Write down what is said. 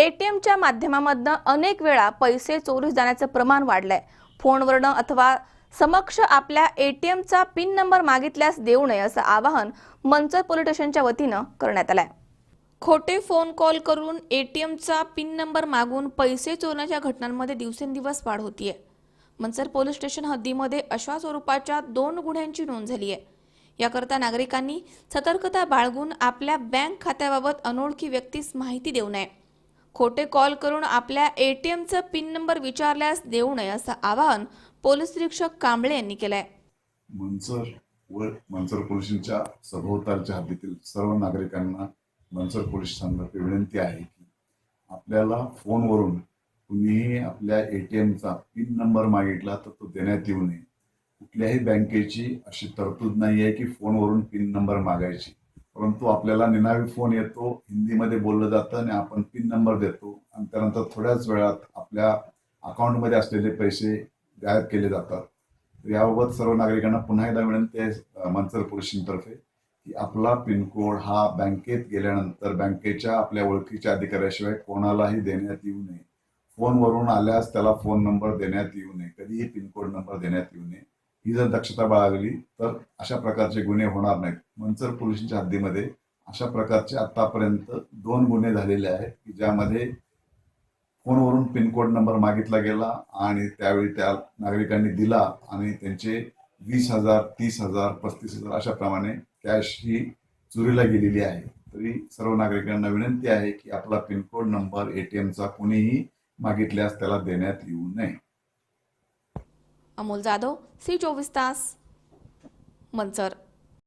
एटीएमच्या माध्यमामधनं अनेक वेळा पैसे चोरीस जाण्याचं प्रमाण वाढलंय. फोनवरनं अथवा समक्ष आपल्या एटीएमचा पिन नंबर मागितल्यास देऊ नये असं आवाहन मंचर पोलीस स्टेशनच्या वतीनं करण्यात आलंय. खोटे फोन कॉल करून एटीएमचा पिन नंबर मागून पैसे चोरण्याच्या घटनांमध्ये दिवसेंदिवस वाढ होतीये. मंचर पोलीस स्टेशन हद्दीमध्ये अशा स्वरूपाच्या दोन गुन्ह्यांची नोंद झाली आहे याकरता नागरिकांनी सतर्कता बाळगून आपल्या बँक खात्याबाबत अनोळखी व्यक्तीस माहिती देऊ नये. खोटे कॉल करून आपल्या एटीएमचा पिन नंबर विचारल्यास देऊ नये असं आवाहन पोलीस निरीक्षक कांबळे यांनी केलंय. मनसर व मनसर पोलिसांच्या सभोवतालच्या हद्दीतील सर्व नागरिकांना मनसर पोलिसांतर्फे विनंती आहे की आपल्याला फोनवरून कुणीही आपल्या ए टी एमचा पिन नंबर मागितला तर तो देण्यात येऊ नये. कुठल्याही बँकेची अशी तरतूद नाही आहे की फोनवरून पिन नंबर मागायची. परंतु आपल्याला निनावी फोन येतो हिंदीमध्ये बोललं जातं आणि आपण पिन नंबर देतो. आणि त्यानंतर थोड्याच वेळात आपल्या अकाउंटमध्ये असलेले पैसे गायब केले जातात. याबाबत सर्व नागरिकांना पुन्हा एकदा विनंती आहे अ, मनसर पोलिसांतर्फे की आपला पिनकोड हा बँकेत गेल्यानंतर बँकेच्या आपल्या ओळखीच्या अधिकाऱ्याशिवाय कोणालाही देण्यात येऊ नये. फोनवरून आल्यास त्याला फोन नंबर देण्यात येऊ नये. कधीही पिनकोड नंबर देण्यात येऊ नये. ही जर दक्षता बाळगली तर अशा प्रकारचे गुन्हे होणार नाहीत. मनसर पोलिसांच्या हद्दीमध्ये अशा प्रकारचे आतापर्यंत दोन गुन्हे झालेले आहेत की ज्यामध्ये फोनवरून पिनकोड नंबर मागितला गेला आणि त्यावेळी त्या नागरिकांनी दिला आणि त्यांचे वीस हजार तीस हजार पस्तीस हजार अशा प्रमाणे कॅश ही चोरीला गेलेली आहे. तरी सर्व नागरिकांना विनंती आहे की आपला पिनकोड नंबर एटीएमचा कोणीही मागितल्यास त्याला देण्यात येऊ नये. अमोल जाधव सी चोवीस तास मंचर.